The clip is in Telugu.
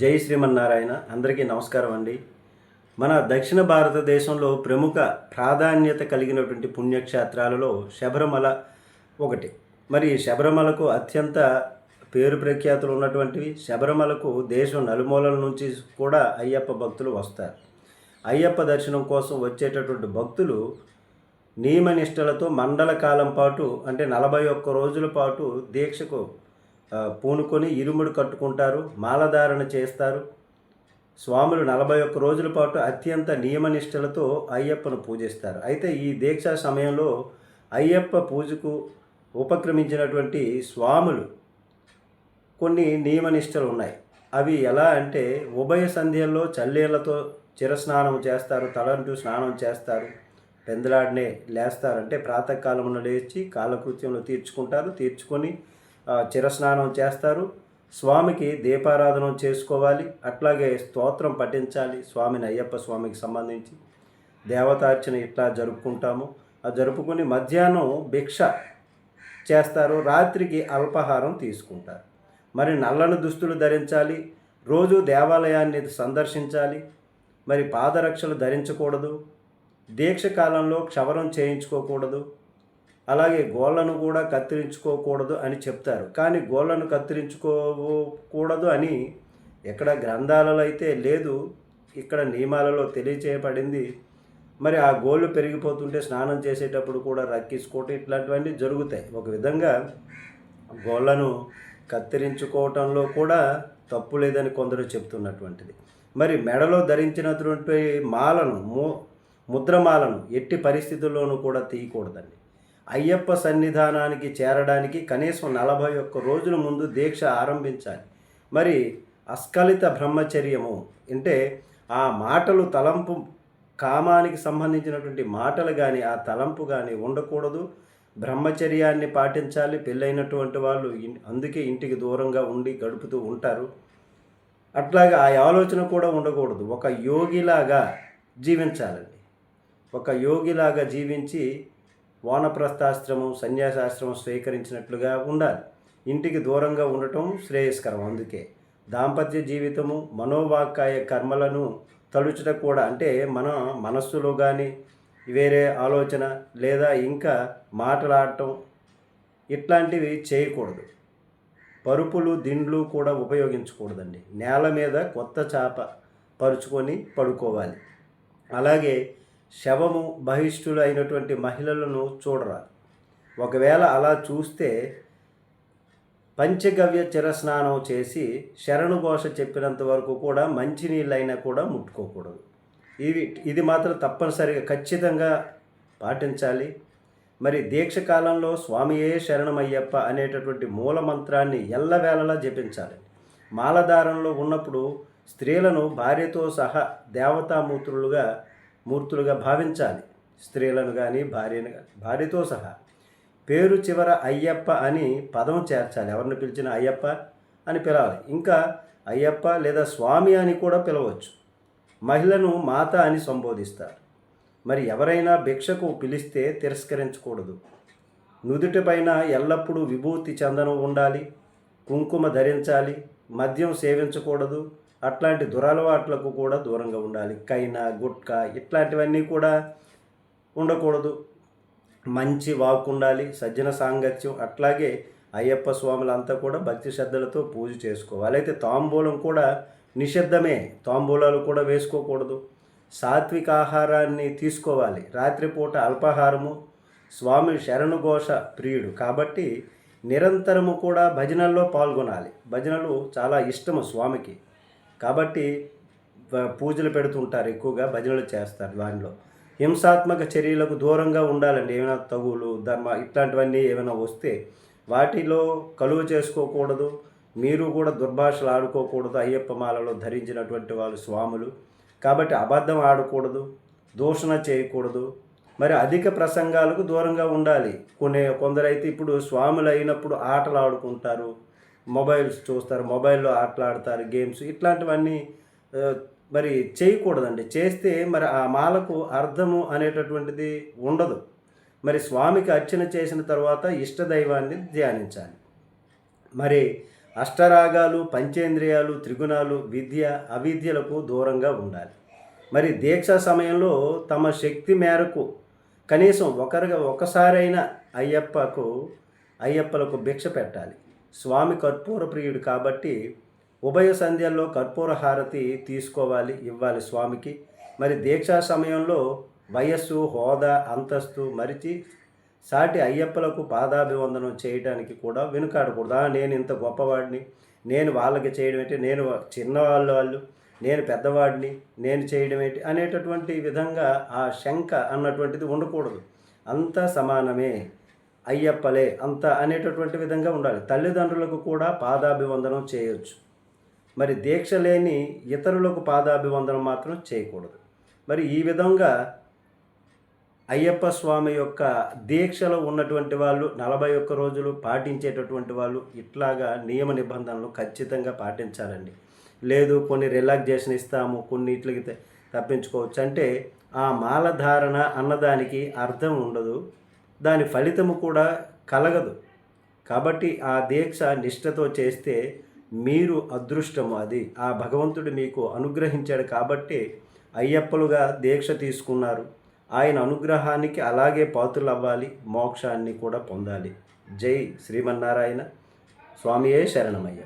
జై శ్రీమన్నారాయణ. అందరికీ నమస్కారం అండి. మన దక్షిణ భారతదేశంలో ప్రముఖ ప్రాధాన్యత కలిగినటువంటి పుణ్యక్షేత్రాలలో శబరిమల ఒకటి. మరి శబరిమలకు అత్యంత పేరు ప్రఖ్యాతులు ఉన్నటువంటివి శబరిమలకు దేశం నలుమూలల నుంచి కూడా అయ్యప్ప భక్తులు వస్తారు. అయ్యప్ప దర్శనం కోసం వచ్చేటటువంటి భక్తులు నియమనిష్టలతో మండల కాలం పాటు అంటే నలభై ఒక్క రోజుల పాటు దీక్షకు పూనుకొని ఇరుముడు కట్టుకుంటారు మాలధారణ చేస్తారు. స్వాములు నలభై ఒక్క రోజుల పాటు అత్యంత నియమనిష్టలతో అయ్యప్పను పూజిస్తారు. అయితే ఈ దీక్ష సమయంలో అయ్యప్ప పూజకు ఉపక్రమించినటువంటి స్వాములు కొన్ని నియమనిష్టలు ఉన్నాయి. అవి ఎలా అంటే ఉభయ సంధ్యల్లో చల్లీళ్ళతో చిరస్నానం చేస్తారు తలంటూ స్నానం చేస్తారు పెందలాడినే లేస్తారు. అంటే ప్రాతకాలంలో లేచి కాలకృత్యంలో తీర్చుకుంటారు తీర్చుకొని చిరస్నానం చేస్తారు. స్వామికి దీపారాధన చేసుకోవాలి. అట్లాగే స్తోత్రం పఠించాలి స్వామిని అయ్యప్ప స్వామికి సంబంధించి. దేవతార్చన ఇట్లా జరుపుకుంటాము. ఆ జరుపుకుని మధ్యాహ్నం భిక్ష చేస్తారు. రాత్రికి అల్పాహారం తీసుకుంటారు. మరి నల్లని దుస్తులు ధరించాలి. రోజు దేవాలయాన్ని సందర్శించాలి. మరి పాదరక్షలు ధరించకూడదు. దీక్ష కాలంలో క్షవరం చేయించుకోకూడదు. అలాగే గోళ్ళను కూడా కత్తిరించుకోకూడదు అని చెప్తారు. కానీ గోళ్ళను కత్తిరించుకోకూడదు అని ఎక్కడ గ్రంథాలలో అయితే లేదు ఇక్కడ నియమాలలో తెలియచేయబడింది. మరి ఆ గోళ్ళు పెరిగిపోతుంటే స్నానం చేసేటప్పుడు కూడా రక్కించుకోవటం ఇట్లాంటివన్నీ జరుగుతాయి. ఒక విధంగా గోళ్ళను కత్తిరించుకోవటంలో కూడా తప్పు లేదని కొందరు చెప్తున్నటువంటిది. మరి మెడలో ధరించినటువంటి మాలను ము ముద్రమాలను ఎట్టి పరిస్థితుల్లోనూ కూడా తీయకూడదండి. అయ్యప్ప సన్నిధానానికి చేరడానికి కనీసం నలభై ఒక్క రోజుల ముందు దీక్ష ఆరంభించాలి. మరి అస్కలిత బ్రహ్మచర్యము అంటే ఆ మాటలు తలంపు కామానికి సంబంధించినటువంటి మాటలు కానీ ఆ తలంపు కానీ ఉండకూడదు. బ్రహ్మచర్యాన్ని పాటించాలి. పెళ్ళైనటువంటి వాళ్ళు అందుకే ఇంటికి దూరంగా ఉండి గడుపుతూ ఉంటారు. అట్లాగే ఆ ఆలోచన కూడా ఉండకూడదు. ఒక యోగిలాగా జీవించాలండి. ఒక యోగిలాగా జీవించి వానప్రస్థాశ్రమం సన్యాసాశ్రమం స్వీకరించినట్లుగా ఉండాలి. ఇంటికి దూరంగా ఉండటం శ్రేయస్కరం. అందుకే దాంపత్య జీవితము మనోవాకాయ కర్మలను తలుచుట కూడా అంటే మన మనస్సులో కానీ వేరే ఆలోచన లేదా ఇంకా మాట్లాడటం ఇట్లాంటివి చేయకూడదు. పరుపులు దిండ్లు కూడా ఉపయోగించకూడదండి. నేల మీద కొత్త చాప పరుచుకొని పడుకోవాలి. అలాగే శవము బహిష్ఠులు అయినటువంటి మహిళలను చూడరాదు. ఒకవేళ అలా చూస్తే పంచగవ్య చిరస్నానం చేసి శరణు ఘోష చెప్పినంత వరకు కూడా మంచినీళ్ళైనా కూడా ముట్టుకోకూడదు. ఇవి ఇది మాత్రం తప్పనిసరిగా ఖచ్చితంగా పాటించాలి. మరి దీక్ష కాలంలో స్వామియే శరణమయ్యప్ప అనేటటువంటి మూల మంత్రాన్ని ఎల్లవేళలా జపించాలి. మాలధారంలో ఉన్నప్పుడు స్త్రీలను భార్యతో సహా దేవతామూర్తులుగా మూర్తులుగా భావించాలి. స్త్రీలను కానీ భార్యను కానీ భార్యతో సహా. పేరు చివర అయ్యప్ప అని పదం చేర్చాలి. ఎవరిని పిలిచినా అయ్యప్ప అని పిలవాలి. ఇంకా అయ్యప్ప లేదా స్వామి అని కూడా పిలవచ్చు. మహిళను మాత అని సంబోధిస్తారు. మరి ఎవరైనా భిక్షకు పిలిస్తే తిరస్కరించకూడదు. నుదుటిపైన ఎల్లప్పుడూ విభూతి చందనం ఉండాలి. కుంకుమ ధరించాలి. మద్యం సేవించకూడదు. అట్లాంటి దురలవాట్లకు కూడా దూరంగా ఉండాలి. కైనా గుట్కా ఇట్లాంటివన్నీ కూడా ఉండకూడదు. మంచి వాక్ ఉండాలి సజ్జన సాంగత్యం అట్లాగే అయ్యప్ప స్వాములంతా కూడా భక్తి శ్రద్ధలతో పూజ చేసుకోవాలి. అయితే తాంబూలం కూడా నిషిద్ధమే. తాంబూలాలు కూడా వేసుకోకూడదు. సాత్విక ఆహారాన్ని తీసుకోవాలి. రాత్రిపూట అల్పాహారము స్వామి శరణుఘోష ప్రియుడు కాబట్టి నిరంతరము కూడా భజనల్లో పాల్గొనాలి. భజనలు చాలా ఇష్టము స్వామికి. కాబట్టి పూజలు పెడుతుంటారు ఎక్కువగా భజనలు చేస్తారు దానిలో. హింసాత్మక చర్యలకు దూరంగా ఉండాలండి. ఏమైనా తగులు ధర్మ ఇట్లాంటివన్నీ ఏమైనా వస్తే వాటిలో కలువ చేసుకోకూడదు. మీరు కూడా దుర్భాషలు ఆడుకోకూడదు. అయ్యప్ప మాలలో ధరించినటువంటి వాళ్ళు స్వాములు. కాబట్టి అబద్ధం ఆడకూడదు. దూషణ చేయకూడదు. మరి అధిక ప్రసంగాలకు దూరంగా ఉండాలి. కొన్ని కొందరైతే ఇప్పుడు స్వాములు అయినప్పుడు ఆటలు ఆడుకుంటారు. మొబైల్స్ చూస్తారు మొబైల్లో ఆటలాడతారు గేమ్స్ ఇట్లాంటివన్నీ మరి చేయకూడదండి. చేస్తే మరి ఆ మాలకు అర్థము అనేటటువంటిది ఉండదు. మరి స్వామికి అర్చన చేసిన తర్వాత ఇష్టదైవాన్ని ధ్యానించాలి. మరి అష్టరాగాలు పంచేంద్రియాలు త్రిగుణాలు విద్య అవిద్యలకు దూరంగా ఉండాలి. మరి దీక్ష సమయంలో తమ శక్తి మేరకు కనీసం ఒకరిగా ఒకసారైనా అయ్యప్పకు అయ్యప్పలకు భిక్ష పెట్టాలి. స్వామి కర్పూర ప్రియుడు కాబట్టి ఉభయ సంధ్యల్లో కర్పూర హారతి తీసుకోవాలి ఇవ్వాలి స్వామికి. మరి దీక్షా సమయంలో వయస్సు హోదా అంతస్తు మరిచి సాటి అయ్యప్పలకు పాదాభివందనం చేయడానికి కూడా వెనుకాడకూడదు. నేను ఇంత గొప్పవాడిని నేను వాళ్ళకి చేయడం ఏంటి? నేను చిన్నవాళ్ళు వాళ్ళు నేను పెద్దవాడిని నేను చేయడం ఏంటి? అనేటటువంటి విధంగా ఆ శంక అన్నటువంటిది ఉండకూడదు. అంతా సమానమే. అయ్యప్పలే అంత అనేటటువంటి విధంగా ఉండాలి. తల్లిదండ్రులకు కూడా పాదాభివందనం చేయొచ్చు. మరి దీక్ష లేని ఇతరులకు పాదాభివందనం మాత్రం చేయకూడదు. మరి ఈ విధంగా అయ్యప్ప స్వామి యొక్క దీక్షలో ఉన్నటువంటి వాళ్ళు నలభై ఒక్క రోజులు పాటించేటటువంటి వాళ్ళు ఇట్లాగా నియమ నిబంధనలు ఖచ్చితంగా పాటించాలండి. లేదు కొన్ని రిలాక్సేషన్ ఇస్తాము కొన్నిట్లకి త- తప్పించుకోవచ్చు. అంటే ఆ మాలధారణ అన్నదానికి అర్థం ఉండదు. దాని ఫలితము కూడా కలగదు. కాబట్టి ఆ దీక్ష నిష్ఠతో చేస్తే మీరు అదృష్టము అది. ఆ భగవంతుడు మీకు అనుగ్రహించాడు కాబట్టి అయ్యప్పలుగా దీక్ష తీసుకున్నారు. ఆయన అనుగ్రహానికి అలాగే పాత్రలు అవ్వాలి మోక్షాన్ని కూడా పొందాలి. జై శ్రీమన్నారాయణ. స్వామియే శరణమయ్య.